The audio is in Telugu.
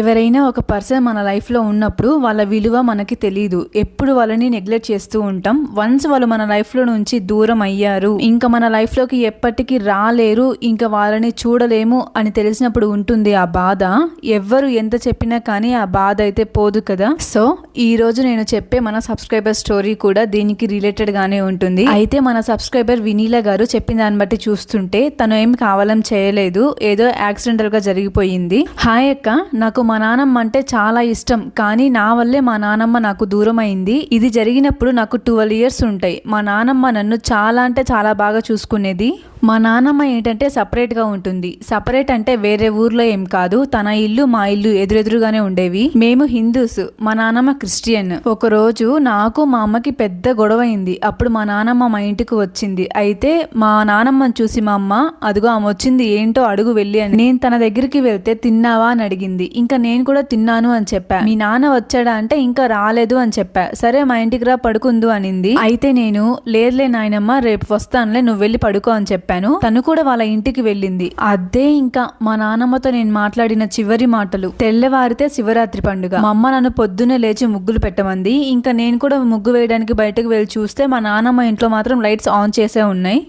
ఎవరైనా ఒక పర్సన్ మన లైఫ్లో ఉన్నప్పుడు వాళ్ళ విలువ మనకి తెలియదు ఎప్పుడు వాళ్ళని నెగ్లెక్ట్ చేస్తూ ఉంటాం. వన్స్ వాళ్ళు మన లైఫ్లో నుంచి దూరం అయ్యారు ఇంకా మన లైఫ్లోకి ఎప్పటికీ రాలేరు ఇంకా వాళ్ళని చూడలేము అని తెలిసినప్పుడు ఉంటుంది ఆ బాధ. ఎవ్వరు ఎంత చెప్పినా కానీ ఆ బాధ అయితే పోదు కదా. సో ఈ రోజు నేను చెప్పే మన సబ్స్క్రైబర్ స్టోరీ కూడా దీనికి రిలేటెడ్ గానే ఉంటుంది. అయితే మన సబ్స్క్రైబర్ వినీలా గారు చెప్పిన దాన్ని బట్టి చూస్తుంటే తను ఏం కావాలని చేయలేదు. ఏదో యాక్సిడెంటల్గా జరిగిపోయింది. హాయ్ అక్క నాకు మా నానమ్మ అంటే చాలా ఇష్టం కానీ నా వల్లే మా నానమ్మ నాకు దూరం అయింది ఇది జరిగినప్పుడు నాకు ట్వెల్వ్ ఇయర్స్ ఉంటాయి. మా నానమ్మ నన్ను చాలా అంటే చాలా బాగా చూసుకునేది. మా నానమ్మ ఏంటంటే సపరేట్గా ఉంటుంది. సపరేట్ అంటే వేరే ఊర్లో ఏం కాదు. తన ఇల్లు మా ఇల్లు ఎదురెదురుగానే ఉండేవి. మేము హిందూస్. మా నానమ్మ క్రిస్టియన్. ఒక రోజు నాకు మా అమ్మకి పెద్ద గొడవ అయింది అప్పుడు మా నానమ్మ మా ఇంటికి వచ్చింది. అయితే మా నానమ్మను చూసి మా అమ్మ అదిగో ఆమె వచ్చింది ఏంటో అడుగు వెళ్ళి అని. నేను తన దగ్గరికి వెళ్తే తిన్నావా? అని అడిగింది. ఇంకా నేను కూడా తిన్నాను అని చెప్పా. మీ నాన్న వచ్చాడా అంటే ఇంకా రాలేదు అని చెప్పా. సరే మా ఇంటికి రా పడుకుందు అనింది. అయితే నేను లేదులే నాయనమ్మ రేపు వస్తానులే నువ్వు వెళ్ళి పడుకో అని చెప్పాను. తను కూడా వాళ్ళ ఇంటికి వెళ్ళింది. అదే ఇంకా మా నానమ్మతో నేను మాట్లాడిన చివరి మాటలు. తెల్లవారితే శివరాత్రి పండుగ. మా అమ్మ నన్ను పొద్దున్నే లేచి ముగ్గులు పెట్టమంది. ఇంకా నేను కూడా ముగ్గు వేయడానికి బయటకు వెళ్ళి చూస్తే మా నానమ్మ ఇంట్లో మాత్రం లైట్స్ ఆన్ చేసే ఉన్నాయి.